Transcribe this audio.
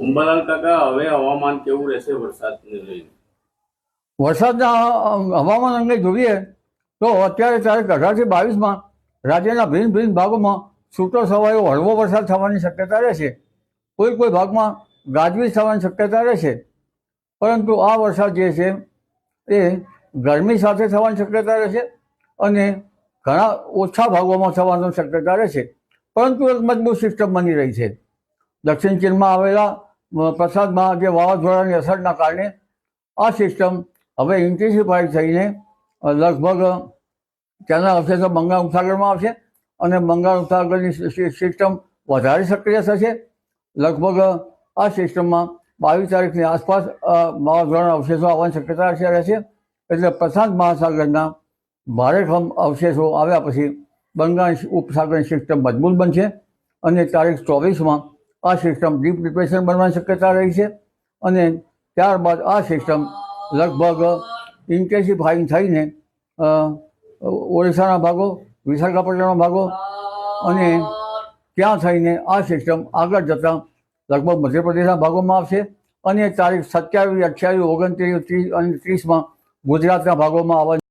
અંબાલાલ કાકા હવે હવામાન કેવું રહેશે વરસાદને લઈને? વરસાદના હવામાન અંગે જોઈએ તો અત્યારે તારીખ અઢારથી બાવીસમાં રાજ્યના ભિન્ન ભિન્ન ભાગોમાં છૂટો છવાયો હળવો વરસાદ થવાની શક્યતા રહેશે. કોઈ કોઈ ભાગમાં ગાજવીજ થવાની શક્યતા રહેશે. પરંતુ આ વરસાદ જે છે એ ગરમી સાથે થવાની શક્યતા રહેશે અને ઘણા ઓછા ભાગોમાં થવાની શક્યતા રહેશે. પરંતુ એક મજબૂત સિસ્ટમ બની રહી છે. દક્ષિણ ચીનમાં આવેલા પ્રસાદમાં જે વાવાઝોડાની અસરના કારણે આ સિસ્ટમ હવે ઇન્ટેન્સિફાઈ થઈને લગભગ તેના અવશેષો બંગાળ ઉપસાગરમાં આવશે અને બંગાળ ઉપસાગરની સિસ્ટમ વધારે સક્રિય થશે. લગભગ આ સિસ્ટમમાં બાવીસ તારીખની આસપાસ વાવાઝોડાના અવશેષો આવવાની શક્યતા રહેશે એટલે પ્રશાંત મહાસાગરના ભારેખમ અવશેષો આવ્યા પછી બંગાળ ઉપસાગરની સિસ્ટમ મજબૂત બનશે અને તારીખ ચોવીસમાં આ સિસ્ટમ ડીપ ડિપ્રેશન બનવાની શક્યતા રહી છે અને ત્યારબાદ આ સિસ્ટમ લગભગ ઇન્ટેન્સિફાઈંગ થઈને ઓડિશાના ભાગો, વિશાખાપટ્ટનમના ભાગો અને ત્યાં થઈને આ સિસ્ટમ આગળ જતાં લગભગ મધ્યપ્રદેશના ભાગોમાં આવશે અને તારીખ સત્યાવીસ, અઠ્યાવીસ, ઓગણત્રીસ ત્રીસ, અને ત્રીસમાં ગુજરાતના ભાગોમાં આવવાની